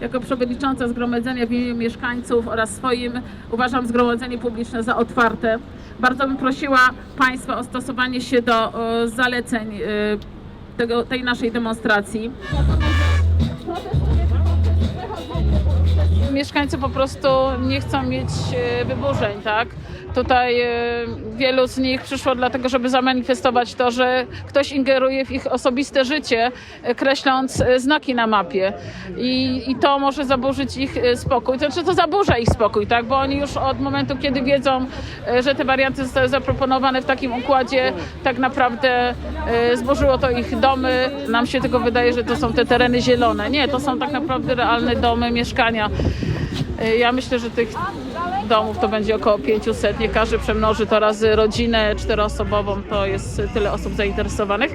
jako przewodnicząca zgromadzenia w imieniu mieszkańców oraz swoim uważam zgromadzenie publiczne za otwarte. Bardzo bym prosiła Państwa o stosowanie się do zaleceń e, tego, tej naszej demonstracji. Mieszkańcy po prostu nie chcą mieć e, wyburzeń, tak? Tutaj e, wielu z nich przyszło dlatego, żeby zamanifestować to, że ktoś ingeruje w ich osobiste życie, e, kreśląc e, znaki na mapie. I, I to może zaburzyć ich e, spokój. Znaczy to zaburza ich spokój, tak? Bo oni już od momentu, kiedy wiedzą, że te warianty zostały zaproponowane w takim układzie, tak naprawdę zburzyło to ich domy. Nam się tylko wydaje, że to są te tereny zielone. Nie, to są tak naprawdę realne domy, mieszkania. E, Ja myślę, że tych domów to będzie około 500. Nie każdy przemnoży to razy rodzinę czteroosobową, to jest tyle osób zainteresowanych.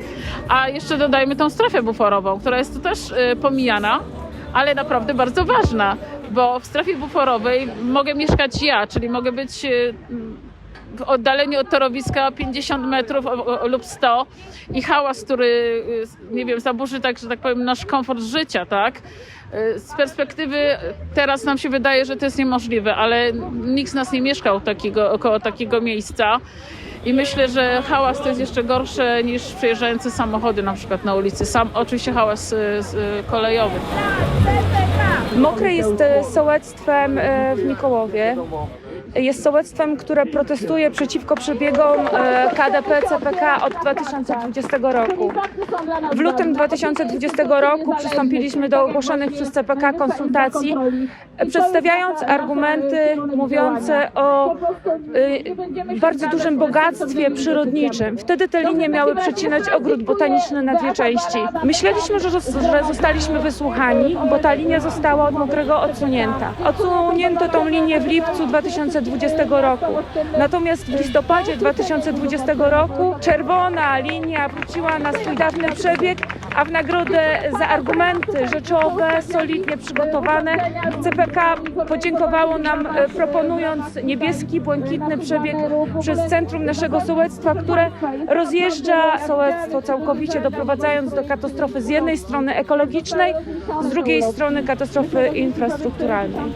A jeszcze dodajmy tą strefę buforową, która jest tu też e, pomijana, ale naprawdę bardzo ważna, bo w strefie buforowej mogę mieszkać ja, czyli mogę być e, w oddaleniu od torowiska 50 metrów lub 100 i hałas, który, y, nie wiem, zaburzy tak, że tak powiem, nasz komfort życia, tak? Y, Z perspektywy teraz nam się wydaje, że to jest niemożliwe, ale nikt z nas nie mieszkał takiego, około takiego miejsca. I myślę, że hałas to jest jeszcze gorsze niż przejeżdżające samochody na przykład na ulicy. Sam oczywiście hałas y, kolejowy. Mokre jest sołectwem w Mikołowie. Jest sołectwem, które protestuje przeciwko przebiegom e, KDP CPK od 2020 roku. W lutym 2020 roku przystąpiliśmy do ogłoszonych przez CPK konsultacji, przedstawiając argumenty mówiące o e, bardzo dużym bogactwie przyrodniczym. Wtedy te linie miały przecinać ogród botaniczny na dwie części. Myśleliśmy, że, że zostaliśmy wysłuchani, bo ta linia została od Mokrego odsunięta. Odsunięto tą linię w lipcu 2020 roku. Natomiast w listopadzie 2020 roku czerwona linia wróciła na swój dawny przebieg, a w nagrodę za argumenty rzeczowe, solidnie przygotowane, CPK podziękowało nam e, proponując niebieski, błękitny przebieg przez centrum naszego sołectwa, które rozjeżdża sołectwo całkowicie, doprowadzając do katastrofy z jednej strony ekologicznej, z drugiej strony katastrofy infrastrukturalnej.